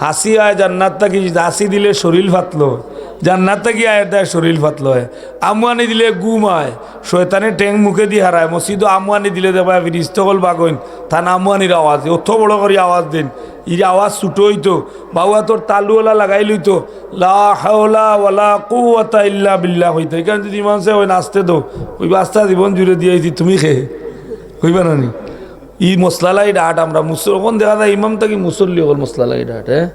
হাসি হয়, জান্নাত থাকি, হাসি দিলে শরীর ফাতলো। জান্নাত থাকি আয়ের দেয়, শরীর ফাতলো হয়। আমুয়ানি দিলে গুম হয়। শয়তানে টেং মুখে দিয়ে হারায়। মসজিদ আমুয়ানি দিলে দেবা ফিরিস্তকল বাগইন। তা আমুয়ানির আওয়াজ। অত বড় করে আওয়াজ দিন। এই আওয়াজ ছুটো হইতো। বাবা তোর তালুওয়ালা লাগাই লইতো। লা হাওলা ওয়ালা কুওয়াতা ইল্লা বিল্লাহ হইতো। এখানে যদি ইমান সে ওই নাচতে দো। ওই বাস্তা জীবন জুড়ে দিয়েছি, তুমি খেয়ে কইবা না নি? ই মশলালাই ডাট আমরা মুসলমান দেখা যায় ইমাম থাকি মুসল্লি হল মশলালাই ডাট হ্যাঁ?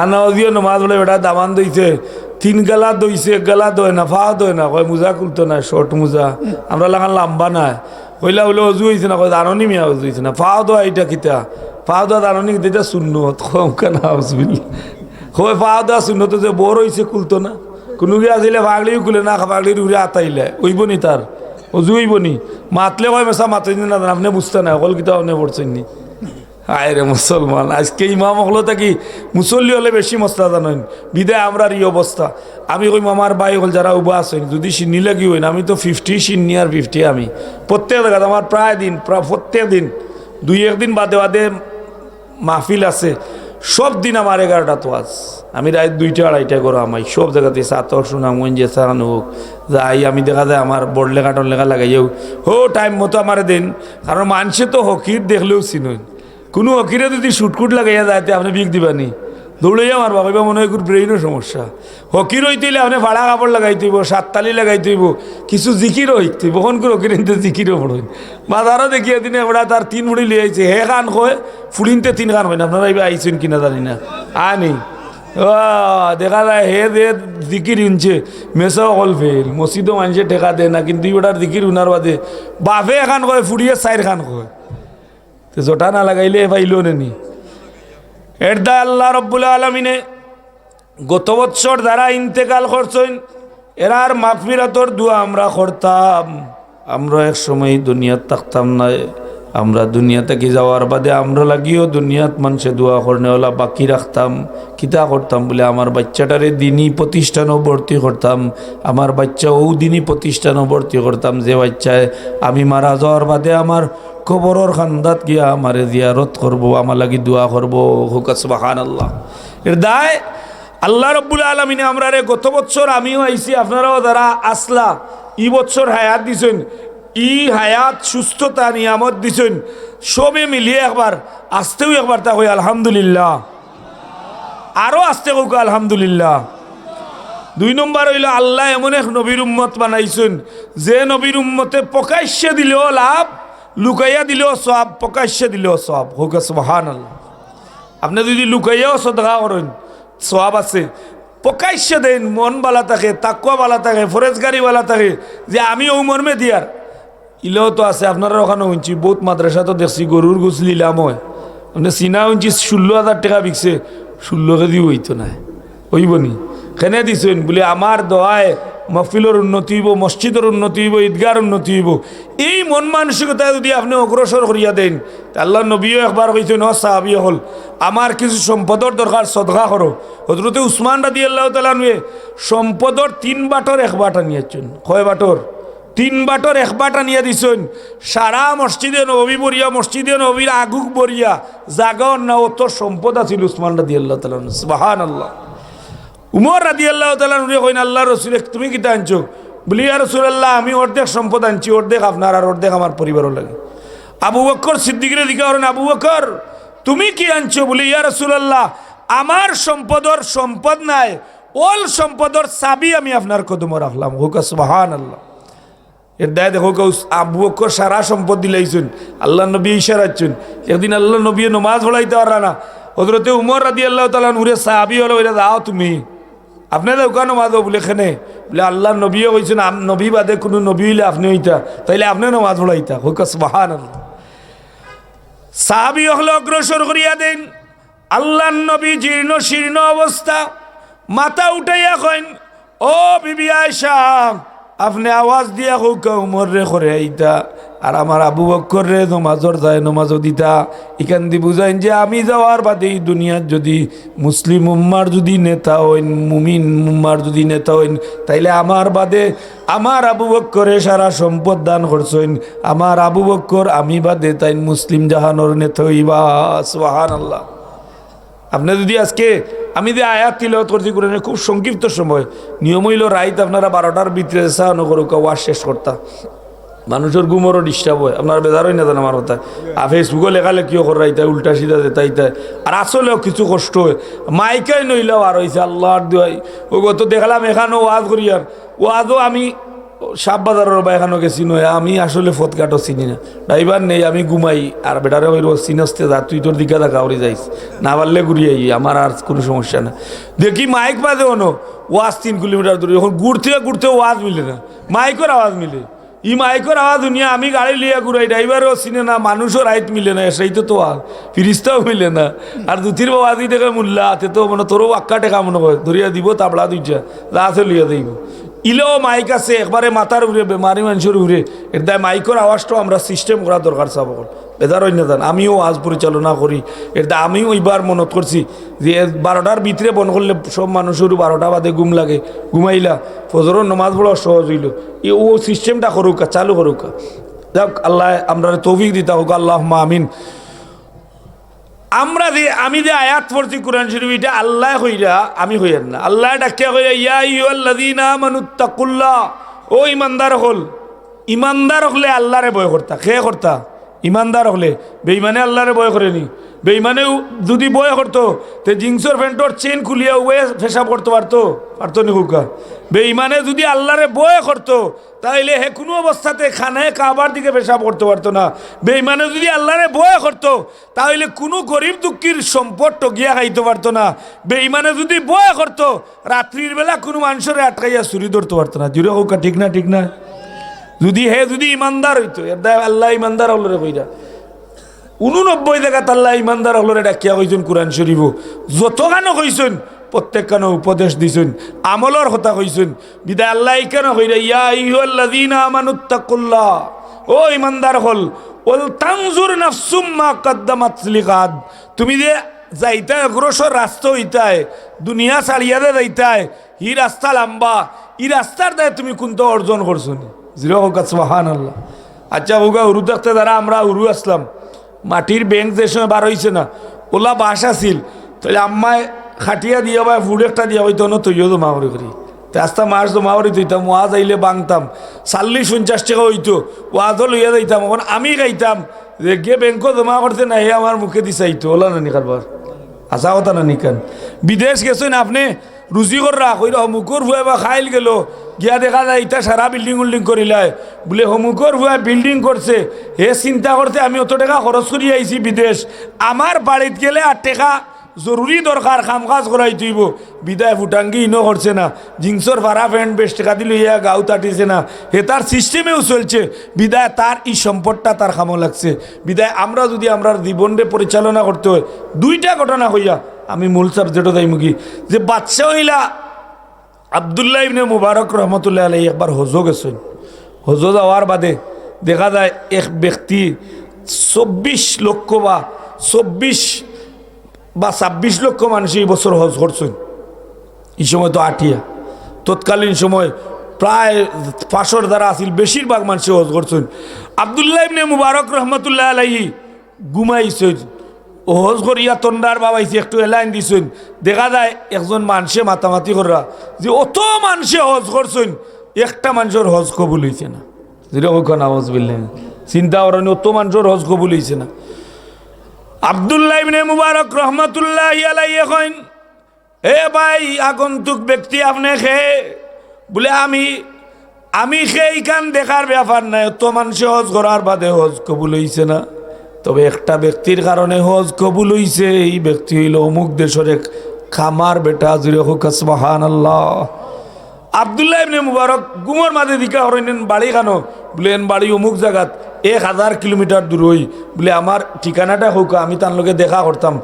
আনা দিও নমাজ বলে বেটা দামান দইছে, তিন গালা দইছে, এক গালা দয় না, ফা দয় না, কয় মোজা খুলতো না শর্ট মোজা, আমরা লাগান লাম্বা না কইলা বলে অজু হয়েছে না, কয় দাননি মিয়া অজু হয়েছে না ফাও দোয়া এটা কিতা? ফাও দোয়া দাননি কিতা শূন্য কেন হাউসবিল কয় ফাও দোয়া শূন্য তো যে বড় হয়েছে খুলতো না। কোনো গিয়ে আসলে ফাগলিও খুলে না ফাগলির উড়ে আতাইলে ওইব নি তার। অজু বনি মাতলে কয় মেসা মাতে না আপনি বুঝতে না অকল কিতা আপনি পড়ছেন নি। আয় রে মুসলমান আজকে ইমাম হলো থাকি মুসল্লি হলে বেশি মস্তা জানেন বিদায় আমরার এই অবস্থা। আমি ওই মামার বাই হল যারা উবা আছেন, যদি সিন্নি লাগি হইন, আমি তো ফিফটি সিন্নি আর ফিফটি আমি। প্রত্যেক জায়গা আমার প্রায় দিন প্রায় প্রত্যেক দিন, দুই একদিন বাদে বাদে মাহফিল আছে। সব দিন আমার এগারোটা তো আমি রাত দুইটা, আড়াইটা করো আমাই সব জায়গাতে সাতর যে সারানো হোক, যাই, আমি দেখা যায় আমার বড় লেখা টন লেখা লাগাইও হো টাইম মতো আমার দিন। কারণ মানুষে তো হকির দেখলেও চিনুন কোনো হকিরে যদি শুটকুট লাগাইয়া যায় আপনি বিক দিবানি। দৌড়াইয়া মারবা, কইবা মনে হয় ব্রেইনও সমস্যা। হকির হইতেইলে আপনি ভাড়া কাপড় লাগাই তৈব সাততালি লাগাই তৈব কিছু জিকিরও হইতে বহন করে হকির নিতে জিকিরও পড়ইন বাজারও দেখিয়া দিনে ওরা তার তিন ফুড়ি লিয়ে আইছে, হে খান কয়, ফুড়িনতে তিন খান হয় না, আপনারা এইবার আইছেন কিনা জানি না। আনি। দেখা যায় হে দে জিকির ইনছে মেসাও অকল ফেল, মসজিদও মানুষে ঠেকা দেয় না, কিন্তু ওটার জিকির উনার বাদে বাপে এখান কয়, ফুড়িয়ে চাইর খান কয়। তো জোটা না লাগাইলে পাইলো নেনি। এর দা আল্লাহ রব্বুল আলমিনে। গত বৎসর দ্বারা ইন্তেকাল করছেন এরার মাফিরাতর দোয়া আমরা করতাম। আমরা এক সময় দুনিয়ার থাকতাম না। আমরা দুনিয়া থেকে যাওয়ার বাদে আমরা লাগিও দুনিয়াত মানুষে দোয়া করনেওয়ালা বাকি রাখতাম, কিতা করতাম বলে আমার বাচ্চাটারে দিনই প্রতিষ্ঠানও ভর্তি করতাম, আমার বাচ্চা ও দিনই প্রতিষ্ঠানও ভর্তি করতাম, যে বাচ্চায় আমি মারা যাওয়ার বাদে আমার কবরর খান্দাত গিয়া আমারে জিয়ারত করব, আমার লাগি দোয়া করব হুকাস বাহান আল্লাহ এর দায় আল্লাহ রব্বুল আলমিনে আমরা রে গত বছর আমিও আইছি, আপনারাও যারা আসলা, ই বছর হায়াত দিছেন ই হায়াত সুস্থতা নিয়ামত দিছেন। সবে মিলিয়ে একবার, আসতেও একবার তা কই আলহামদুলিল্লাহ। আরও আসতে হোক, আলহামদুলিল্লাহ। দুই নম্বর হইল, আল্লাহ এমন এক নবীর উম্মত বানাইছেন, যে নবীর উম্মতে প্রকাশ্যে দিলেও লাভ, লুকাইয়া দিলেও সব প্রকাশ্যে দিলেও সব হোক সুবাহান আল্লাহ আপনি যদি লুকাইয়াও সদগা করেন সব আছে। প্রকাশ্যে দেন, মন বালা থাকে তাকুয়া বালা থাকে, ফরেজগারি বালা থাকে, যে আমি ও মর্মে দিয়ার। ইলেও তো আছে, আপনারা ওখানে উঞ্চি বহুত মাদ্রাসা তো দেখছি, গরুর গুছ লিলাম হয়। আপনি চিনা উঞ্চি ষোলো হাজার টাকা বিকছে ষোলো কেজি হইতো না হইব নি? কেনে দিছেন? বলে আমার দোয়ায় মফিলের উন্নতি হইব মসজিদের উন্নতি হইব ঈদগার উন্নতি হইব। এই মন মানসিকতা যদি আপনি অগ্রসর করিয়া দেন আল্লাহ নবীও একবার কইছেন হ সাহাবি হল আমার কিছু সম্পদর দরকার সদগা করো হজরতে উসমান রাদি আল্লাহ তালানুয়ে সম্পদর তিন বাটর এক বাটা নিয়েছেন কয় বাটর তিন বাটর এক বাটা নিয়ে দিছেন। সারা মসজিদে নবী বরিয়া মসজিদে নবীর আগুক বরিয়া জাগাও না অত সম্পদ আছিল উসমান রাদি আল্লাহ তালান আল্লাহ উমর রাদি আল্লাহ তালুরে কইন, আল্লাহ রসুল তুমি কিতা আনছো? বলি আর রসুল আল্লাহ আমি অর্ধেক সম্পদ আনছি অর্ধেক আপনার আর অর্ধেক আমার পরিবারও লাগে। আবু বক্কর সিদ্দিকের দিকে করেন আবু বক্কর তুমি কি আনছো? বলি ইয়া রসুল আল্লাহ আমার সম্পদর সম্পদ নাই ওল সম্পদর চাবি আমি আপনার কদম রাখলাম হোক সুবাহান আল্লাহ এর দায় দেখো কেউ আবু বক্কর সারা সম্পদ দিলাইছেন আল্লাহ নবী ইশারাচ্ছেন একদিন আল্লাহ নবী নমাজ ভরাইতে পারা না। হজরতে উমর রাদি আল্লাহ তালা নুরে সাহাবি হলো ওইটা দাও তুমি। আপনাদের ওখানে নমাজ বলে এখানে? বলে আল্লাহ নবীও আম- নবী বাদে কোনো নবী হইলে আপনি হইতা। তাইলে আপনি নমাজ পড়াইতা। হুকাস বাহান সাহাবি হলে অগ্রসর করিয়া দেন। আল্লাহ নবী জীর্ণ শীর্ণ অবস্থা, মাথা উঠাইয়া কইন, ও বিবি আয়সা আপনি আওয়াজ দিয়া হোক উমর রে করে আইতা? আর আমার আবু বক্কর রে নমাজর যায়, নমাজও দিতা। এখান দিয়ে বুঝাইন যে আমি যাওয়ার বাদে এই দুনিয়ার যদি মুসলিম উম্মার যদি নেতা হইন, মুমিন উম্মার যদি নেতা হইন, তাইলে আমার বাদে আমার আবু বক্করে সারা সম্পদ দান করছেন। আমার আবু বক্কর আমি বাদে তাই মুসলিম জাহানোর নেতা হইবা। সুহান আল্লাহ আপনি যদি আজকে আমি যে আয়াত তিলত করছি করে খুব সংক্ষিপ্ত সময়, নিয়ম হইল রাইত আপনারা বারোটার ভিতরে চাহানো করুক ওয়াশ শেষ করতা। মানুষের গুমরও ডিস্টার্ব হয়, আপনার বেজারই না জান আমার কথা আর ফেসবুকে লেখালেখিও করা ইতা উল্টা সিধা যেতা ইতা আর আসলেও কিছু কষ্ট হয়। মাইকাই নইলেও আর হয়েছে আল্লাহর দুয়াই ও গত দেখলাম এখানেও ওয়াজ করি আর। ওয়াজও আমি সাপ বাজারের বা এখানেও গেছি নয় আমি আসলে ফতকাটও চিনি না। ড্রাইভার নেই, আমি ঘুমাই। আর বেটারে ওই চিনস্তে যা, তুই তোর দিকে দেখা ওরে যাইস। না পারলে ঘুরিয়ে আমার আর কোনো সমস্যা না। দেখি মাইক বাজে অনো, ওয়াজ তিন কিলোমিটার দূরে। এখন ঘুরতে ঘুরতে ওয়াজ মিলে না। মাইকের আওয়াজ মিলে। ই মাইকের আওয়াজ দুনিয়া আমি গাড়ি লিয়া ঘুরাই। ড্রাইভারও চিনে না, মানুষও রাইত মিলে না সেই তো তো ফিরিস্তাও মিলে না। আর দুতির বাবাজি থেকে মূল্যা হাতে তো মানে তোরও আক্কা টেকা মনে হয়। ধরিয়া দিব তাবলা দুইটা। লাছে লিয়া দিব ইলেও মাইক আছে, একবারে মাথার উড়ে বেমারি মানুষের উড়ে দায় মাইকের আওয়াজটাও আমরা সিস্টেম করা দরকার, চাব বেদার অন্য জান, আমিও আজ পরিচালনা করি। দা আমিও এইবার মনত করছি যে বারোটার ভিতরে বন করলে সব মানুষের বারোটা বাদে ঘুম লাগে, ঘুমাইলা। ফজরের নমাজ বড় সহজ হইল। এ ও সিস্টেমটা করুক চালু করুক। যাক, আল্লাহ আমরা তৌফিক দিতা হোক আল্লাহ আমিন। আমরা যে, আমি যে আয়াত পড়ছি কোরআন শরীফ, এটা আল্লাহ হইরা, আমি হইয়ার না। আল্লাহ ডাকিয়া হইয়া ইয়া ইউল্লাদিনা আমানুত্তাকুল্লাহ ও ইমানদার হল। ইমানদার হলে আল্লাহরে ভয় করতা। খে করতা? ইমানদার হলে। বেইমানে আল্লাহরে ভয় করেনি। বেইমানেও যদি বয় করতো। তে জিন্সর প্যান্টর চেন খুলিয়া ওয়ে ফেসাব করতে পারতো পারতো নি হুকা বেইমানে যদি আল্লাহরে বয় করতো, তাইলে হে কোনো অবস্থাতে খানায় কাবার দিকে পেশাব করতে পারতো না। বেইমানে যদি আল্লাহরে বয় করতো তাহলে কোনো গরিব দুঃখীর সম্পদ টগিয়া খাইতে পারতো না। বেইমানে যদি বয় করতো, রাত্রির বেলা কোনো মানুষের আটকাইয়া চুরি ধরতে পারতো না। জুড়ে হোক ঠিক না ঠিক না? যদি হে যদি ইমানদার হইতো, এর আল্লাহ ইমানদার হলরে কইরা। উননব্বই জায়গাত আল্লাহ ইমানদার হলরে ডাকিয়া কইছেন কোরআন শরীফ। যত গানও কইছেন প্রত্যেক কানো উপদেশ দিছেন আমলর কথা কইছেন। বিদায় আল্লাহ কেন কইরা, ইয়া আইয়ুহাল্লাযীনা আমানুত্তাকুল্লাহ ও ইমানদার হল, ওল তানজুর নাফসুম মা কদ্দামাত লিগাদ। তুমি যে যাইতা অগ্রসর রাস্তা হইতায় দুনিয়া ছাড়িয়া দে যাইতায় ই রাস্তা লম্বা, ই রাস্তার দায় তুমি কোনটা অর্জন করছ জিরো হোক আল্লাহ আচ্ছা হোগা উরু দেখতে দ্বারা আমরা উরু আসলাম। মাটির ব্যাংক যে সময় বার হয়েছে না, ওলা বাস আছিল। তাহলে আম্মায় খাটিয়া দিয়া বা ফুড একটা দিয়া হইতো না তৈও জমা করে করি। রাস্তা মাছ জমা করে তুইতাম ওয়াজ আইলে বাংতাম। চাল্লিশ পঞ্চাশ টাকা হইতো, ওয়াজও লইয়া যাইতাম। এখন আমি খাইতাম, যে গে ব্যাংকও জমা করতে না, হে আমার মুখে দিছাইতো ওলা না নিকারবার আশা কথা না নিকান বিদেশ গেছেন আপনি রুচি কররা কইরা অমুকর ভুয়া বা খাইল গেল। গিয়া দেখা যায় ইটা সারা বিল্ডিং উল্ডিং করিলাই বলে অমুকর ভুয়া বিল্ডিং করছে হে চিন্তা করতে আমি অত টাকা খরচ করি আইছি বিদেশ। আমার বাড়িত গেলে আর টাকা জরুরি দরকার কাম কাজ করাই তুইব বিদায় ফুটাঙ্গি ইনো করছে না। জিন্সর ভাড়া প্যান্ট বেশ টাকা দিল ইয়া গাও তাটিছে না। হে তার সিস্টেমেও চলছে। বিদায় তার এই সম্পদটা তার খামো লাগছে। বিদায় আমরা যদি আমরা জীবনরে পরিচালনা করতে হয়, দুইটা ঘটনা হইয়া আমি মূল সাবজেক্টও তাই মুখি যে বাচ্চা হইলা আবদুল্লাহ ইবনে মুবারক রহমতুল্লাহ আলাই একবার হজো গেছেন। হজো যাওয়ার বাদে দেখা যায় এক ব্যক্তি চব্বিশ লক্ষ বা চব্বিশ বা ছাব্বিশ লক্ষ মানুষ এই বছর হজ করছেন। এই সময় তো আটিয়া। তৎকালীন সময় প্রায় পাঁচশোর দ্বারা আসিল বেশিরভাগ মানুষ হজ করছেন। আবদুল্লাহ ইবনে মুবারক রহমতুল্লাহ আলাইহি ঘুমাইছেন। ও হজ করিয়া তন্ডার বাবাইছে একটু এলাইন দিছেন দেখা যায় একজন মানুষে মাতামাতি করা যে অত মানুষে হজ করছেন একটা মানুষের হজ কবুল হয়েছে না। যেরকম আওয়াজ বললেন। চিন্তা করেন অত মানুষের হজ কবুল হয়েছে না। আবদুল্লাহ মুবারক রহমতুল্লাহ এখন এ ভাই, আগন্তুক ব্যক্তি আপনি খেয়ে বলে আমি আমি সেইখান দেখার ব্যাপার নাই তো মানুষ হজ করার বাদে হজ কবুল হইছে না। তবে একটা ব্যক্তির কারণে হজ কবুল হইছে। এই ব্যক্তি হইল অমুক দেশের এক খামার বেটা জুড়ে হোক আসবাহান আল্লাহ আবদুল্লাহ ইবনে মুবারক গুমর মাঝে দিকা হরেন বাড়ি কানো? বলেন বাড়ি অমুক জায়গাত এক হাজার কিলোমিটার দূর হই। বলে, আমার ঠিকানাটা হোক, আমি তার লগে দেখা করতাম।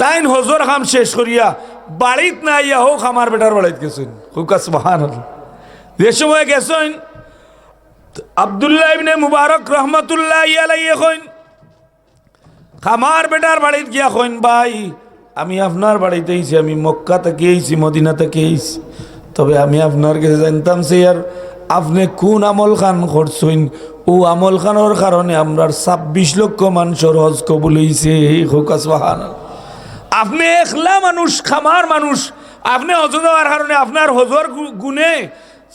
তাইন হজর খাম শেষ করিয়া বাড়িত না ইয়া হোক আমার বেটার বাড়িত গেছেন। হোক আসবাহান যে সময় গেছেন, আবদুল্লাহ ইবনে মুবারক রহমতুল্লাহ ইয়ালাই এখন খামার বেটার বাড়িত গিয়া কইন, ভাই, আমি আপনার বাড়িতে আইছি, আমি মক্কা থেকে আইছি, মদিনা থেকে আইছি। তবে আমি আপনার কাছে জানতাম সে আর আপনি কোন আমল খান করছেন? ও আমল খানোর কারণে আমরা ছাব্বিশ লক্ষ মানুষের হজ কবুল হইছে। হোকাস বাহান আপনি একলা মানুষ, খামার মানুষ, আপনি হজ দেওয়ার কারণে আপনার হজর গুণে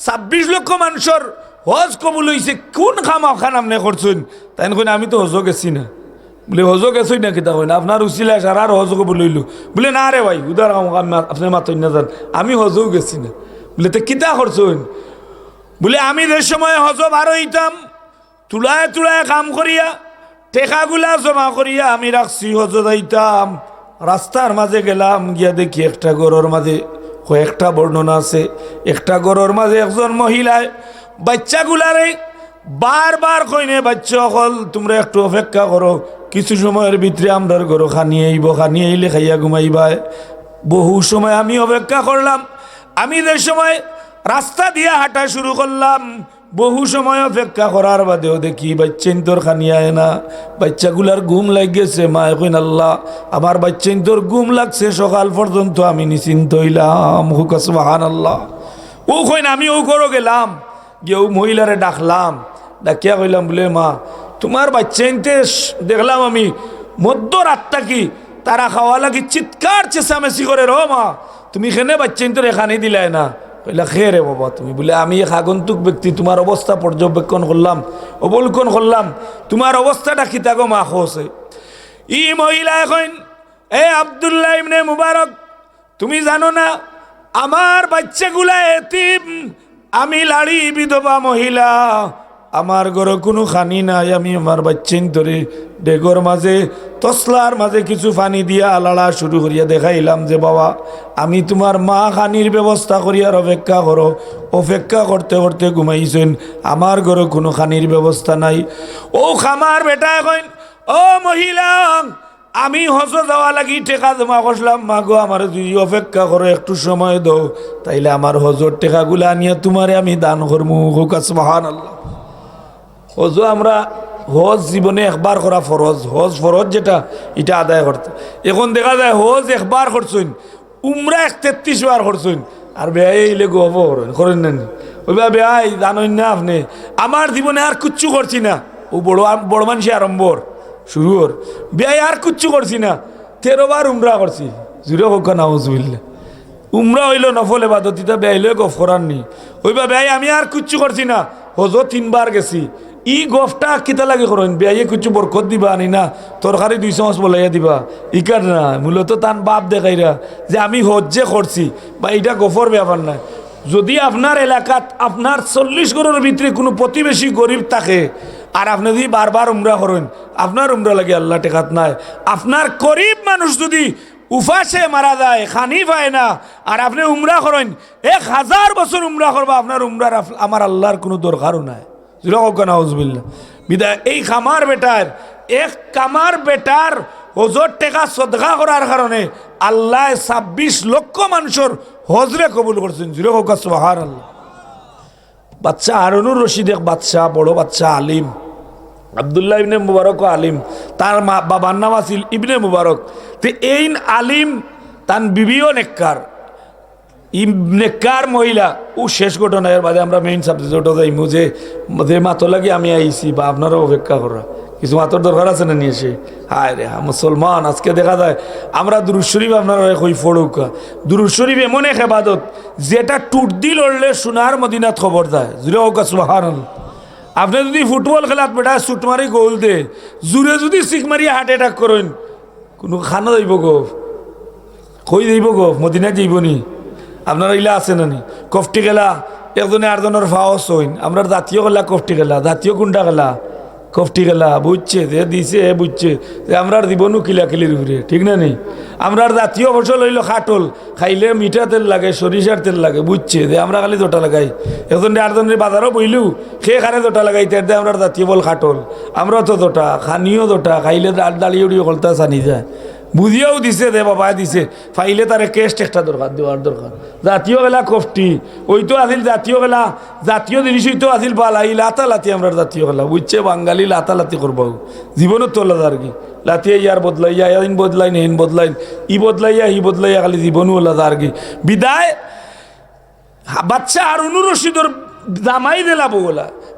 ছাব্বিশ লক্ষ মানুষের হজ কবুল হয়েছে কোন খামা খান আপনি করছেন? তাই আমি তো হজ গেছি না। বলে হজ গেছই না কিতা কইন? আপনার উচিলা সারার হজ কবুল হইল বলে, না রে ভাই, উদার আপনি মাতই না যান আমি হজও গেছি না। বলে, তো কিতা করছেন বলে, আমি যে সময় হজ বার হইতাম, তুলায় তুলায় কাম করিয়া, টেকাগুলা জমা করিয়া আমি রাখছি হজ যাইতাম রাস্তার মাঝে গেলাম, গিয়া দেখি একটা গরুর মাঝে কয়েকটা বর্ণনা আছে। একটা গরুর মাঝে একজন মহিলায়, বাচ্চাগুলারে বারবার কইনে, বাচ্চা হল তোমরা একটু অপেক্ষা করো কিছু সময়ের ভিতরে আমরার গরু খানিয়ে আইব খানিয়ে আইলে খাইয়া ঘুমাইবায় বহু সময় আমি অপেক্ষা করলাম। আমি যে সময় রাস্তা দিয়ে হাঁটা শুরু করলাম, বহু সময় অপেক্ষা করার বাদেও দেখি বাচ্চেন তোর খানিয়ায় না। বাচ্চাগুলার ঘুম লাগিয়েছে, মা এখন আল্লাহ, আমার বাচ্চেন তোর ঘুম লাগছে, সকাল পর্যন্ত আমি নিশ্চিন্ত হইলাম। হুকাস আল্লাহ ও কইন আমি ও করো গেলাম ও মহিলারে ডাকলাম ডাকিয়া কইলাম বলে, মা, তোমার বাচ্চাইনতে দেখলাম আমি, মধ্যরাতটা কি, তারা খাওয়া লাগি চিৎকার চেঁচামেচি করে, রো মা, তুমি এখানে বাচ্চাইন তোর এখানে দিলাই না? কইলা খে রে বাবা, তুমি বলে, আমি এক আগন্তুক ব্যক্তি, তোমার অবস্থা পর্যবেক্ষণ করলাম, অবলোকন করলাম, তোমার অবস্থাটা কি তাগো মা খোসে ই মহিলা এখন, এ আবদুল্লাহ ইবনে মুবারক, তুমি জানো না, আমার বাচ্চাগুলা এতিম, আমি লাড়ি বিধবা মহিলা। আমার ঘরে কোনো খানি নাই, আমি আমার বাচ্চিন ধরে ডেগর মাঝে, তসলার মাঝে কিছু পানি দিয়া আলাড়া শুরু করিয়া দেখাইলাম যে, বাবা, আমি তোমার মা খানির ব্যবস্থা করিয়ার অপেক্ষা করো। অপেক্ষা করতে করতে ঘুমাইছেন, আমার ঘরে কোনো খানির ব্যবস্থা নাই। ও খামার বেটা এখন, ও মহিলা, আমি হজ যাওয়া লাগি টেকা জমা করলাম মাগো আমার যদি অপেক্ষা করো, একটু সময় দাও। তাইলে আমার হজর টেকাগুলা আনিয়া তোমারে আমি দান করব হুকাস মহান আল্লাহ হজ আমরা হজ জীবনে একবার করা ফরজ। হজ ফরজ যেটা, এটা আদায় করতে। এখন দেখা যায় হজ একবার করছেন উমরা এক তেত্রিশ বার করছেন আর বেয়াই এলে গব করেন করেন না? ওইবা বেয়াই জানেন না আপনি? আমার জীবনে আর কিচ্ছু করছি না। ও বড় বড় মানুষ আরম্বর শুরু ওর। বেয়াই আর কিচ্ছু করছি না। তেরো বার উমরা করছি। জুড়ে হোক না হজবিল্লা উমরা হইল নফল এবাদত, ইতা বেয়াইলে গফ করার নি। ওইবা বেয়াই আমি আর কিচ্ছু করছি না। হজ তিনবার গেছি। ই গফটা কিতা লাগে করেন? বেয়াইয়ে কিছু বরকত দিবা আনি না? তরকারি দুই চামচ বলাইয়া দিবা। ইকার না, মূলত তান বাপ দেখাইরা যে আমি হজ্জে করছি, বা এটা গফর ব্যাপার না। যদি আপনার এলাকাত আপনার চল্লিশ গরের ভিতরে কোনো প্রতিবেশী গরিব থাকে, আর আপনি যদি বারবার উমরা করেন, আপনার উমরা লাগে আল্লাহ টেকাত নাই। আপনার গরিব মানুষ যদি উফাসে মারা যায়, খানি পায় না, আর আপনি উমরা করেন, এক হাজার বছর উমরা করবা, আপনার উমরার আমার আল্লাহর কোনো দরকারও নাই। জুরকাউজবিল্লা বিদায় এই খামার বেটার, এক কামার বেটার হজর টেকা সদগা করার কারণে আল্লাহ ছাব্বিশ লক্ষ মানুষের হজরে কবুল করছেন। জুরকা সোহার আল্লাহ বাচ্চা হারুনুর রশিদ এক বাচ্চা, বড় বাচ্চা, আলিম। আবদুল্লাহ ইবনে মুবারক আলিম। তার মা, বাবার নাম আছিল ইবনে মুবারক। তো এই আলিম তান বিবিও নেককার। ই নেককার মহিলা? ও শেষ ঘটনা এর বাদে আমরা মেইন সাবজেক্ট ওটা যাইমু যে যে মাতো লাগি আমি আইছি বা আপনারাও অপেক্ষা করা। কিছু মাতর দরকার আছে না নিয়ে এসে? হায় রে মুসলমান, আজকে দেখা যায় আমরা দুরুদ শরীফ আপনারা কই ফড়ৌকা দুরুদ শরীফ এমন এক এবাদত যেটা টুট দি লড়লে সোনার মদিনাত খবর দেয়। জুড়ে হোক সুবাহান আপনি যদি ফুটবল খেলাত বেটা শুট মারি গোল দে, জুড়ে যদি সিক মারি হার্ট অ্যাটাক করেন, কোনো খানা যাইব গো। কই যাইব গো? মদিনা যাইব নি? আপনারা ইলা আছে নানি কফটি গেলা, একজনে আরজনের ফাওস হইন আমরা জাতীয় গেলা, কফটি গেলা, জাতীয় কোনটা গেলা, কফটি গেলা, বুঝছে, যে দিছে, এ বুঝছে। যে আমরা জীবনও কিলাকিলির উপরে, ঠিক না নেই আমরার জাতীয় ফসল হইল খাটল। খাইলে মিঠা তেল লাগে, সরিষার তেল লাগে, বুঝছে। যে আমরা খালি জোটা লাগাই। একজনে আরজনের বাজারও বইলু, সে খানে জোটা লাগাই তার আমরা জাতীয় বল খাটল। আমরা তো জোটা, খানিও জোটা, খাইলে দাঁড়িয়ে উড়িয়ে কলতা চানি যায়। বুঝিয়াও দিছে দে বাবা দিছে। ফাইলে তারে কেস্ট একটা দরকার, দেওয়ার দরকার। জাতীয় গেলা কফটি ওই তো আছিল জাতীয় গেলা জাতীয় জিনিসই তো আছিল বালা, এই লাতা লাতি আমরা জাতীয় গেলা বুঝছে, বাঙালি লাতা লাতি করব। জীবনত তোলা আর কি। লাতিয়ে ইয়ার বদলাইয়া ইন বদলাইন হেন বদলাইন ই বদলাইয়া ই বদলাইয়া খালি জীবনও ওলা আর কি। বিদায় হা- বাচ্চা আর অনুরশিদর দামাই দিলা বলা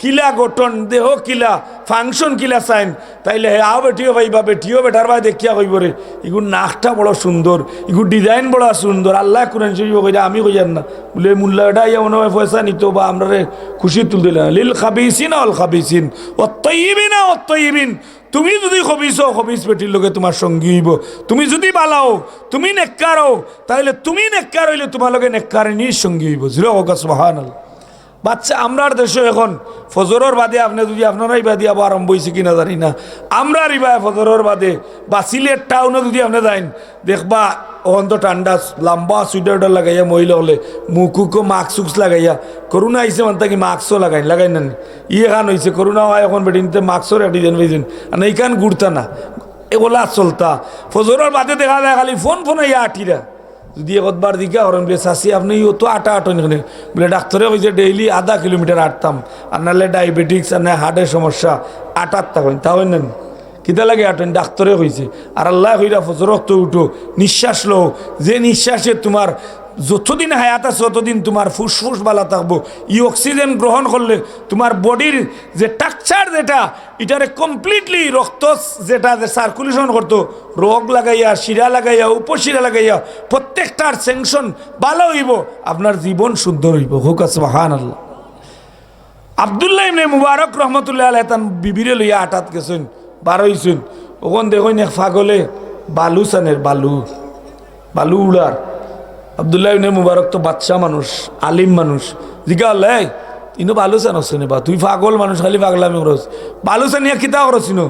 কিলা গঠন, দেহ কিলা ফাংশন কিলা চাইন তাইলে হে আও বেটিও ভাইবা বেটিও বেটার ভাই দেখিয়া কইব রে ইগুর নাকটা বড় সুন্দর ইগুর ডিজাইন বড় সুন্দর আল্লাহ কোরআন শরীফ কইরা আমি কইয়ার না। বলে, মুল্লা এটা ইয়া মনে হয় পয়সা নিত বা আমরা রে খুশি তুলতে লিল খাবিসিন অল খাবিসিন। অত্যইবিন অত্যইবিন তুমি যদি খবিস খবিস বেটির লোকে তোমার সঙ্গী হইব। তুমি যদি বালাও, তুমি নেককার হও তাহলে তুমি নেককার হইলে তোমার লোকে নেককার নিজ সঙ্গী হইব। জিরো হোক সুবাহান বাচ্চা আমরার দেশে এখন, ফজরের বাদে আপনি যদি আপনারাই বাদে আবার আরম্ভ হয়েছে কিনা জানি না। আমরা রিবায় ফজরের বাদে বা সিলেট টাউনে যদি আপনি যাইন, দেখবা ওখান তো ঠান্ডা, লম্বা সুইটার উইটার লাগাইয়া মহিলা হলে, মুখুকো মাস্ক উক্স লাগাইয়া করোনা আইসে মানে তাকে মাস্কও লাগাই লাগাই না ইয়ে খান হয়েছে করোনা হয় এখন বেটিনতে মাস্কও রেডি দেন পাইছেন আর এইখান ঘুরতা না। এগুলা চলতা। ফজরের বাদে দেখা যায় খালি ফোন ফোন ইয়া আঠিরা যদি একবার দিকে হরেন বলে চাষি আপনি তো আটা আটন এখানে বলে ডাক্তারে কইছে ডেইলি আধা কিলোমিটার আটতাম আর নাহলে ডায়াবেটিক্স আর না হার্টের সমস্যা আটার থাকেন তা হয় নেন কিতা লাগে আটেন ডাক্তারে কইছে আর আল্লাহ কইরা রক্ত উঠো। নিঃশ্বাস লো যে নিঃশ্বাসে তোমার যতদিন হায়াত আছে, ততদিন তোমার ফুসফুস বালা থাকব। ই অক্সিজেন গ্রহণ করলে তোমার বডির যে টাকচার যেটা, এটারে কমপ্লিটলি রক্ত যেটা যে সার্কুলেশন করতো, রোগ লাগাইয়া, শিরা লাগাইয়া, উপশিরা লাগাইয়া প্রত্যেকটার স্যাংশন ভালো হইব, আপনার জীবন সুন্দর হইব। হোক আছে মহান আল্লাহ আবদুল্লাহ ইবনে মুবারক রহমতুল্লাহ আলাহ তান বিবিরে লইয়া আটাত গেছেন বারোইছেন ওখান দেখুন এক ফাগলে বালু সানের বালু বালু উড়ার। আবদুল্লাহ ইবনে মুবারক তো বাচ্চা মানুষ, আলিম মানুষ। জিজ্ঞা হলে ইনো বালু চান হচ্ছে বা, তুই পাগল মানুষ, খালি পাগলামি করস। বালু চানিয়া কিতা করছিন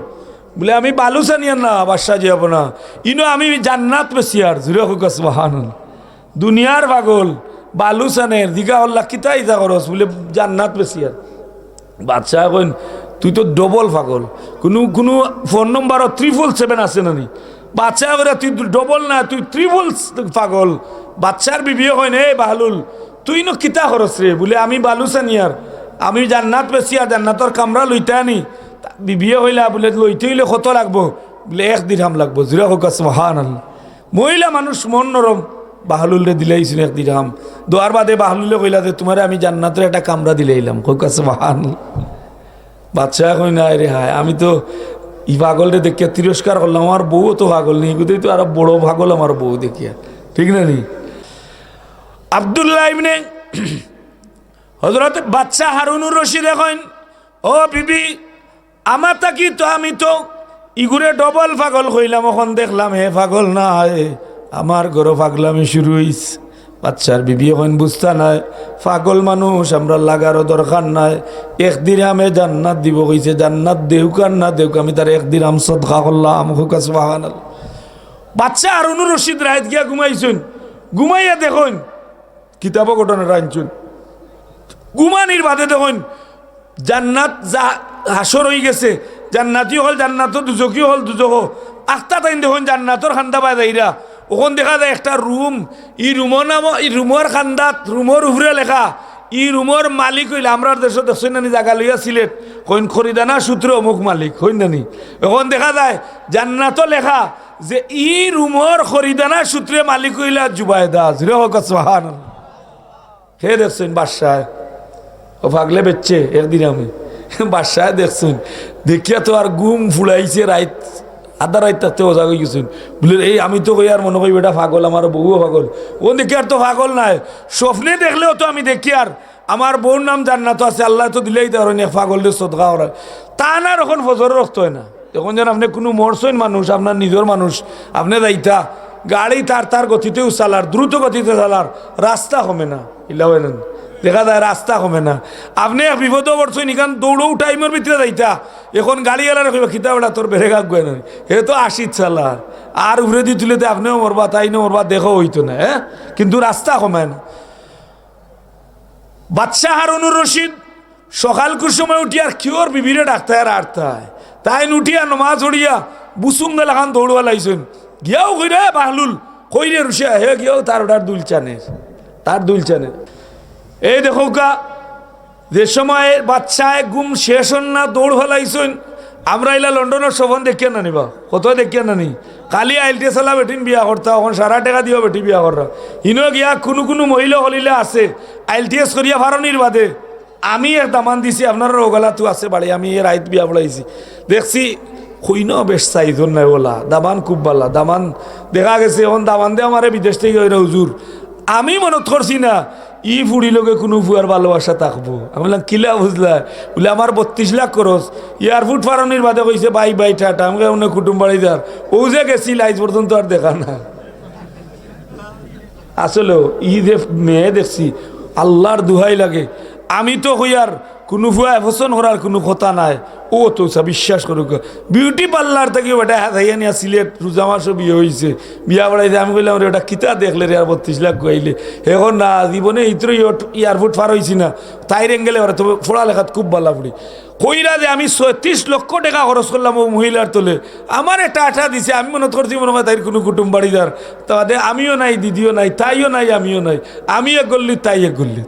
বলে, আমি বালু চানিয়ার না, বাদশাহ যাব না। ইনো আমি জান্নাত বেশিয়ার জুড়ে হুকাস বাহান দুনিয়ার পাগল, বালু চানের দিঘা হল্লা কিতা ইতা করস? বলে, জান্নাত বেশিয়ার বাচ্চা কইন, তুই তো ডবল পাগল। কোনো কোনো ফোন নম্বরও ত্রিপল সেভেন আছে না নি বাচ্চা তুই ডবল না, তুই ত্রিপল পাগল। বাচ্চার বিবিয়ে হয় নে বাহালুল, তুই নো কিতা খরচ রে বলে, আমি বালু সানিয়ার আমি জান্নাত বেশি আর জান্নাতর কামরা লইতে আনি। বিবিয়ে হইলা বলে লইতে হইলে কত লাগবো? বলে, এক দিরহাম লাগবো। জিরা হোক মহান মহিলা মানুষ মন নরম বাহলুলে দিলেইছিল এক দিরহাম দোয়ার বাদে বাহলুলে কইলা যে তোমারে আমি জান্নাতের একটা কামরা দিলেইলাম হোক মহান বাচ্চা কই না রে হায় আমি তো ই পাগলটা দেখিয়া তিরস্কার করলাম আমার বউ তো পাগল নেই তো আরও বড় পাগল আমার বউ দেখিয়া। ঠিক না নি আবদুল্লাহ ইবনে হজরত বাচ্চা হারুনুর রশিদ এখন, ও বিবি, আমার তাকি তো আমি তো ইগুরে ডবল পাগল কইলাম এখন দেখলাম হে পাগল না আমার ঘর পাগলামি শুরু হইছে। বাচ্চার বিবি এখন বুঝতা নাই, পাগল মানুষ, আমরা লাগারও দরকার নাই। একদিন আমি জান্নাত দিব কইছে, জান্নাত দেউক আর না দেউক, আমি তার একদিন আম সদকা করলাম হুকাস বাহান বাচ্চা আরুনুর রশিদ রায়ত গিয়া ঘুমাইছুন, ঘুমাইয়া দেখুন কিতাব ঘটনাটা আনছুন গুমানির বাদে দেখুন জান্নাত যা হাসর হয়ে গেছে জান্নাতিও হল জান্নাতও দুজকিও হল দুজক। আখতা তাইন দেখুন জান্নাতর খান্দা পায় যাইরা ওখান দেখা যায় একটা রুম ই রুমর নাম ই রুমর খান্দাত রুমর উপরে লেখা, ই রুমর মালিক হইলে। আমরা দেশ দেখছেন নানি, জাগা লইয়া সিলেট কইন খরিদানা সূত্র অমুক মালিক, হইন নানি। এখন দেখা যায় জান্নাতও লেখা যে, ই রুমর খরিদানা সূত্রে মালিক হইলা জুবাইদা। জিরে হোক সোহান হে দেখছেন বাদশাহ? ও ভাগলে বেচছে একদিন আমি। বাসায় দেখছেন, দেখিয়া তো আর গুম ফুলাইছে রাইত, আধা রাইত তাতে ওজা হয়ে গেছেন। বলে, এই আমি তো কই আর মনে করি বেটা পাগল, আমার বউও পাগল। ও দেখি আর তো পাগল নাই। স্বপ্নে দেখলেও তো আমি দেখি আর। আমার বউর নাম জান্নাত আছে, আল্লাহ তো দিলেই তার পাগল দিয়ে সদকা ওরা। তা না এখন ফজর রক্ত হয় না। এখন যেন আপনি কোনো মরসইন মানুষ, আপনার নিজের মানুষ, আপনি যাইতা গাড়ি তার তার গতিতেও চালার, দ্রুত গতিতে চালার, রাস্তা কমে না। ইলা হয় দেখা যায় রাস্তা কমে না। আপনি এক বিপদ পড়ছেন এখান দৌড়ও টাইমের ভিতরে যাইতা। এখন গাড়ি এলার কইবা খিতা বেড়া তোর বেড়ে গাক না তো আর উড়ে দি তুলে তো আপনিও মরবা, তাই না মরবা, দেখো হইতো না হ্যাঁ? কিন্তু রাস্তা কমে না। বাচ্চা হারুনুর রশিদ সকালকুর সময় উঠিয়ার কিওর বিবিরে ডাক্তার আর্তায়। তাই উঠিয়া নমাজ উড়িয়া বুসুং গেলাখান দৌড়বা গিয়াও কই রে বাহলুল কই রে রুশিয়া, হে গিয়াও তার ওটার দুল চানে। তার দুল চানে। এই দেখো গা, যে সময় বাচ্চায় গুম শেষ হন না, দৌড় ফেলাইছেন, আমরা এলা লন্ডনের শোভন দেখিয়া না নিবা, কত দেখিয়া না নি। কালি আইলটে চালা বেটিন বিয়া করতা এখন সারা টাকা দিও বেটি বিয়া করা। ইনো গিয়া কোনো কোনো মহিলা হলিলে আছে আইলটিএস করিয়া ফারনির বাদে। আমি এর দামান দিছি, আপনার ওগলা তো আছে বাড়ি, আমি এর আইত বিয়া বলাইছি দেখছি, খুইন বেশ চাইজন নাই ওলা, দামান খুব ভালা দামান দেখা গেছে এখন দামান দিয়ে আমার বিদেশ থেকে হুজুর। আমি মনে করছি না, ই ফুড়িলকে কোনো ফুয়ার ভালোবাসা থাকব। আমি বললাম, কিলা বুঝলা? বলে, আমার বত্রিশ লাখ খরচ। এয়ারফুট ফারানির বাদে কইছে, বাই বাই, টাটা। আমাকে অন্য কুটুম বাড়ি যার ও যে গেছি লাইজ পর্যন্ত আর দেখা না। আসলে ই যে মেয়ে দেখছি, আল্লাহর দুহাই লাগে। আমি তো হইয়ার কোনো ভুয়া পছন্দ করার কোনো কথা নাই। ও তো বিশ্বাস করুক। বিউটি পার্লার থেকে ওটা হাত হাইয়া নিয়ে সিলেট রোজা মাসও বিয়ে হয়েছে বিয়া বাড়াইতে আমি বললাম ওটা কিতা দেখলে রে আর বত্রিশ লাখ গাইলে এখন না, জীবনে ইতর এয়ারপোর্ট পার হয়েছি না। তাই গেলে ওরা তবে পড়ালেখাত খুব ভালো পড়ি। কইরা যে আমি ছত্রিশ লক্ষ টাকা খরচ করলাম ও মহিলার তোলে। আমার এটা আঠা দিছে, আমি মনে করছি মনে হয় তাই কোনো কুটুম বাড়িদার। তাদের আমিও নাই, দিদিও নাই, তাইও নাই, আমিও নাই। আমি এক গল্লি তাই এক গল্লি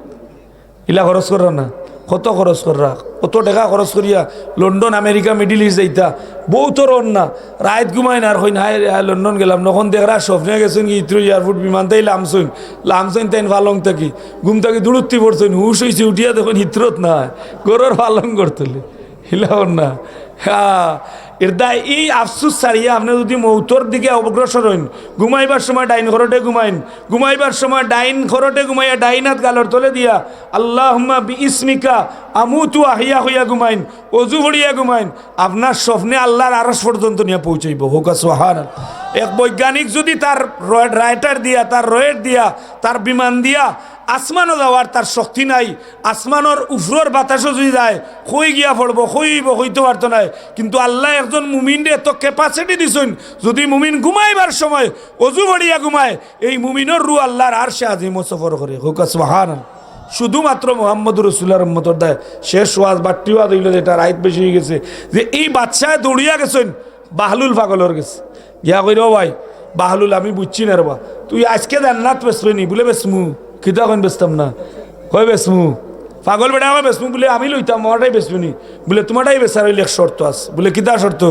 ইলা খরচ করা না। কত খরচ করা কত টাকা খরচ করিয়া লন্ডন, আমেরিকা, মিডিল ইস্ট যাইতা? বহুত রন না রাত ঘুমাই না আর হইন হাই লন্ডন গেলাম। নখন দেখরা স্বপ্নে গেছেন কি, ইত্রু এয়ারপোর্ট বিমান তাই লামসইন লামসইন তাই ফালং থাকি। ঘুম থাকি দুড়ুত্তি পড়ছেন হুশ হয়েছে উঠিয়া দেখুন ইত্রত না গরুর ফালং করতলে হিলা না। হ্যাঁ এর দায় এই আফসুস ছাড়িয়া আপনি যদি মৌতর দিকে অগ্রসর হইন, ঘুমাইবার সময় ডাইন ঘরটে ঘুমাইন, ঘুমাইবার সময় ডাইন ঘরটে ঘুমাইয়া ডাইন হাত গালর তলে দিয়া আল্লাহ ইসমিকা আমুতু আহিয়া হইয়া ঘুমাইন, অজু ভরিয়া ঘুমাইন, আপনার স্বপ্নে আল্লাহর আরস পর্যন্ত নিয়ে পৌঁছাইব। হোকা সোহান এক বৈজ্ঞানিক যদি তার রাইটার দিয়া, তার রয়েট দিয়া, তার বিমান দিয়া আসমানও যাওয়ার তার শক্তি নাই, আসমানোর উফরোর বাতাসও যদি যায় কই গিয়া পড়ব কইব হইতে পারতো নাই। কিন্তু আল্লাহ একজন মুমিনরে এত ক্যাপাসিটি দিছেন, যদি মুমিন ঘুমাইবার সময়, অজু ভরিয়া ঘুমায়, এই মুমিনের রু আল্লাহর আর সে আজিম সফর করে। হোক সুহান শুধুমাত্র মোহাম্মদ রসুল্লাহ রহমতর দায়। শেষ ওয়াজ বাট্টি ওয়াজ হইল যেটা রাইত বেশি হয়ে গেছে। যে এই বাচ্চায় দৌড়িয়া গেছেন, বাহলুল পাগলর গেছে। ইয়া কইর ভাই, বাহলুল, আমি বুঝছি না রে তুই আজকে জান্নাত বেসবে নি বলে বেসমু কিতা কইন বেচতাম না? কই বেসমু পাগল বেটা আমার বেসমু বলে আমি লইতাম আমারটাই বেসবি নি। বলে তোমারটাই বেচার হইলে শর্ত আছে। বলে কিতা শর্ত?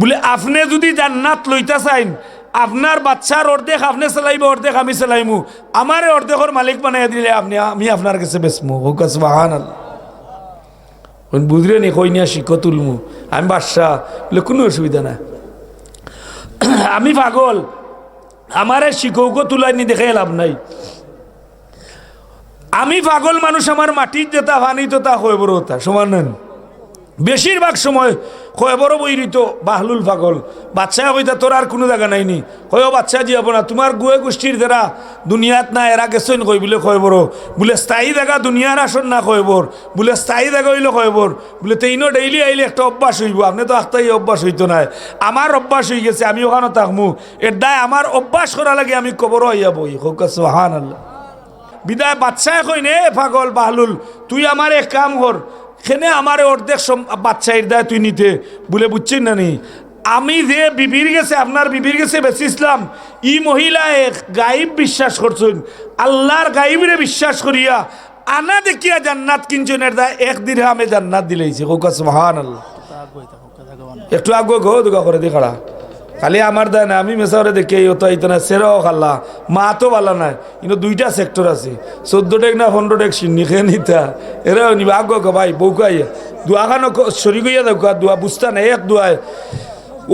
বলে আপনি যদি জান্নাত লইতা চাইন আপনার বাচ্চার অর্ধেক আপনি চালাইব, অর্ধেক আমি চালাইমু। আমার অর্ধেকর মালিক বানাই দিলে আপনি, আমি আপনার কাছে বেসমু হোক বাহান বুঝলে নি কই নিয়া শিখ তুলমু। আমি বাদশাহ, বলে কোনো অসুবিধা না আমি পাগল। আমারে শিখৌকো তুলাইনি দেখে লাভ নাই। আমি পাগল মানুষ, আমার মাটির যেটা ফানি তো তা হয়ে বড় তা সমান নেন। বেশিরভাগ সময় কয় বড় বইরিত বাহলুল পাগল। বাচ্চা হইতা তোর আর কোনো জায়গা নাইনি কয় বাচ্চা যাব না তোমার গুয়ে গোষ্ঠীর দ্বারা দুনিয়াত না এরা গেছেন কই বলে কয় বড় বলে স্থায়ী জায়গা দুনিয়ার আসন না কয় বর বলে স্থায়ী জায়গা হইলে কয় বর বলে তেইনও ডেইলি আইলে একটা অভ্যাস হইব, আপনি তো আস্তাই অভ্যাস হইতো নাই। আমার অভ্যাস হয়ে গেছে, আমি ওখানে থাকমু। এর দায় আমার অভ্যাস করা লাগে, আমি কবর হইয়া বই। হোক হান আল্লাহ বিদায় বাচ্চায় কই নে পাগল বাহলুল তুই আমার এক কাম কর। খেনে আমার অর্ধেক বাচ্চা দায় তুই নিতে বলে বুঝছেন না নি? আমি যে বিবির গেছে আপনার বিবির গেছে বেশি ইসলাম ই মহিলা এক গাইব বিশ্বাস করছেন। আল্লাহর গাইবরে বিশ্বাস করিয়া আনা দেখিয়া জান্নাত কিনছেন এর দায় এক দিনে আমি জান্নাত দিলেইছে কোকাস মহান আল্লাহ একটু আগে গো দুগা করে দি খাড়া। খালি আমার দেয় না, আমি মেসারে দেখি ও তো আইতো না সেরাও খাল্লা মা তো ভালো নাই, কিন্তু দুইটা সেক্টর আছে। চোদ্দ টেক না পনেরো টেক খেয়ে নিতা এরাও নিবা আগ ভাই বউকাই দুয়াখানো সরি গইয়া দেখো দুয়া বুঝতা না এক দুয়ায়।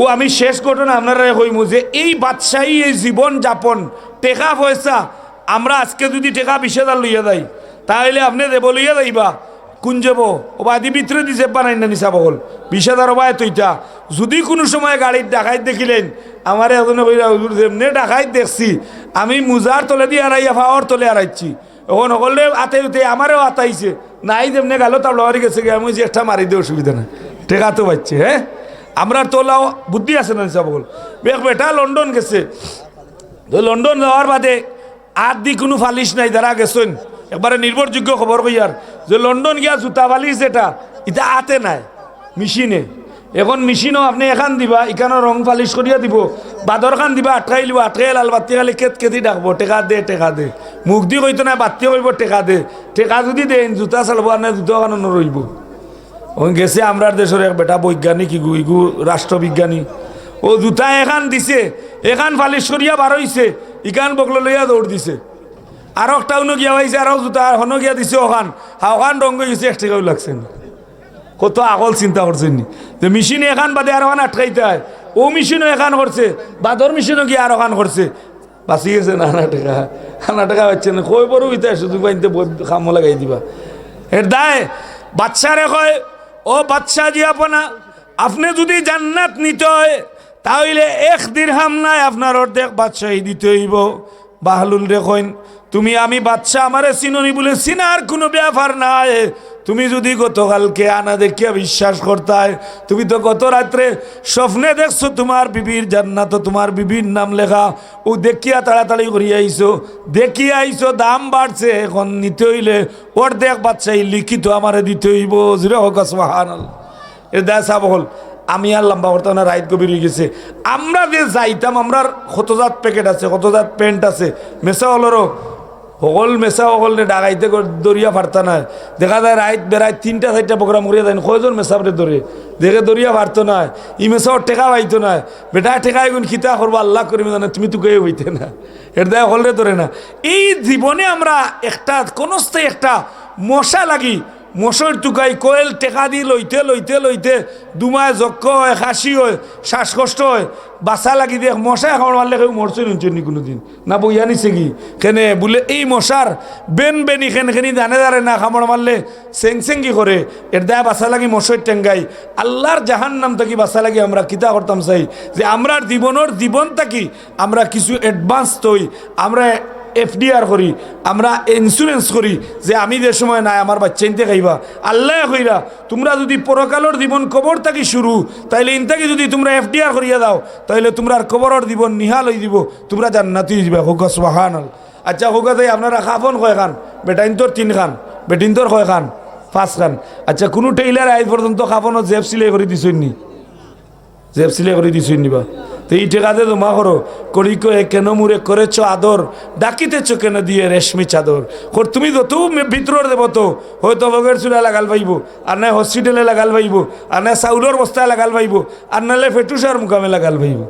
ও, আমি শেষ ঘটনা আপনারা কইমু যে, এই বাদশাহী, এই জীবন যাপন, টেকা পয়সা, আমরা আজকে যদি টেকা বিশ হাজার লইয়া যাই তাহলে আপনি দেব লইয়া যাইবা। কোন যাব ও বাদি ভিতরে দিছে, বানাই না নিসা বহল বিশ হাজার ওবায় তৈটা যদি কোনো সময় গাড়ির ডাকাইত দেখিলেন, আমার এখন যেমনি ডাকাইত দেখছি, আমি মুজার তলে দিয়ে আড়াইয়া ফাওয়ার তলে আড়াইছি এখন সকলে আতে উঠে আমারও আতাইছে। নাই যেমনি গেল তার লড়াই গেছে আমি একটা মারি দিয়ে অসুবিধা নাই। টেকা তো পাচ্ছে হ্যাঁ? আমরা তোলাও বুদ্ধি আছে না নিসা বহল বেটা, লন্ডন গেছে। তো লন্ডন যাওয়ার বাদে আর দি কোনো ফালিশ নাই, যারা গেছেন একবারে নির্ভরযোগ্য খবর কইয়ার যে লন্ডন গিয়া জুতা বালিশ যেটা এটা আতে নাই, মেশিনে। এখন মেশিনও আপনি এখান দিবা এখানে রং পালিশ করিয়া দিব। বাদর খান দিবা, আটকাই লিব আটকাই লাল বাতি খালি কেত কেতি ডাকবো, টেকা দে টেকা দে। মুখ দি কইতো না বাতি কইব, টেকা দে। টেকা যদি দেন, জুতা চালব আর না জুতা নরইব ও গেছে আমরার দেশের এক বেটা বৈজ্ঞানিক, ইগু ইগু রাষ্ট্রবিজ্ঞানী ও জুতা এখান দিছে, এখান ফালি সরিয়া বার হইছে, ইখান বগল লইয়া দৌড় দিছে। আর একটা উনো গিয়া হয়েছে আরও জুতা হনো গিয়া দিছে ওখান। হাওখান রঙ গেছে এক টাকাও লাগছে না। কত আগল চিন্তা করছেন নি? যে মেশিন এখান বাদে আর ওখান আটকাইতে হয়। ও মেশিনও এখান করছে, বাদর মেশিনও গিয়ে আর ওখান করছে। বাঁচি গেছে না, আনা টাকা আনা টাকা পাচ্ছে না। কই বড় হইতে সুযোগ পাইতে খামো লাগাই দিবা। এর দায় বাচ্চারে কয়, ও বাচ্চা জি আপনা, আপনি যদি জান্নাত নিতে হয়, তাহলে এক দিরহাম নাই আপনার অর্ধেক বাচ্চাই দিতে হইব। বাহলুল রেখইন তুমি আমি বাচ্চা, আমারে চিননি বলে চিনার কোনো ব্যাপার নাই। তুমি যদি গতকালকে আনা দেখিয়া বিশ্বাস করতায় তুমি তো গত রাত্রে স্বপ্নে দেখছ তোমার বিবির জান্নাত, তোমার বিবির নাম লেখা। ও দেখিয়া তাড়াতাড়ি করিয়া আইছো দেখিয়া আইছো দাম বাড়ছে, এখন নিতে হইলে অর্ধেক বাচ্চাই লিখিত আমারে দিতে হইব। জিরো হোক সুবহান এ দা সাব হল, আমি আর লম্বা করতে না, রাইত গভীর গেছে। আমরা যে যাইতাম, আমরার কতজাত প্যাকেট আছে, কতজাত প্যান্ট আছে, মেসা হলেরও সকল মেসা সকল ডাকাইতে দরিয়া ফারতা না দেখা যায় রাইত বেড়ায় তিনটা চারটা প্রোগ্রাম করিয়া যায় কয়জন মেসাবরে ধরে দেখে দরিয়া ফারতো না ই মেসাও টেকা পাইতো না বেটা টেকা এগুন খিতা করব আল্লাহ করিবে জানে, তুমি তো গয়ে হইতে না। এর দেয় হলরে না। এই জীবনে আমরা একটা কোনো একটা মশা লাগি মশর টুকাই কোয়েল টেকা দি লইতে লইতে লইতে দুমায় যক্ষ হয় খাসি হয়, শ্বাসকষ্ট হয়। বাসা লাগি দেখ মশা এখন মারলে কেউ মরছে নি কোনোদিন। না বইয়া নিছে কি? কেনে বলে এই মশার বেন বেনি খেন খেনি জানে জানে না খামড় মারলে সেং সেঙ্গি করে এর দায় বাসা লাগি মশর টেঙ্গাই আল্লাহর জাহান নাম থাকি বাসা লাগি আমরা কিতা করতাম চাই? যে আমরার জীবনের জীবন থাকি আমরা কিছু অ্যাডভান্স তৈ আমরা এফডিআর করি, আমরা ইন্স্যুরেন্স করি, যে আমি যে সময় নাই, আমার বাচ্চা ইনতে খাইবা। আল্লাহ কইরা, তোমরা যদি পরকালের জীবন কবর থাকি শুরু, তাইলে ইনতাকি যদি তোমরা এফডিআর করিয়া দাও, তাইলে তোমরা কবরের জীবন নিহাল হয়ে দিব, তোমরা জান্নাতি যাবে হোক সুবাহান আচ্ছা হোক তাই আপনারা খাফন কয় খান? বেটাইন তোর তিন খান বেটিন তোর কয় খান? পাঁচ খান। আচ্ছা কোনো টেইলার আজ পর্যন্ত খাফনত জেব সিলাই করে দিছই নি জেব সিলাই করে দিছই নিবা তো এই টেকাতে জমা করো। করি কয়ে, কেন মুরে করেছ আদর? ডাকিতেছ কেন দিয়ে রেশমি চাদর? কর তুমি তো তু ভিতর দেব তো হয়তো বগের চুলা লাগাল পাইব, আর নাই হসপিটালে লাগাল পাইব, আর না চাউলের বস্তায় লাগাল পাইব, আর নাহলে ফেটুসার মুকামে লাগাল পাইব।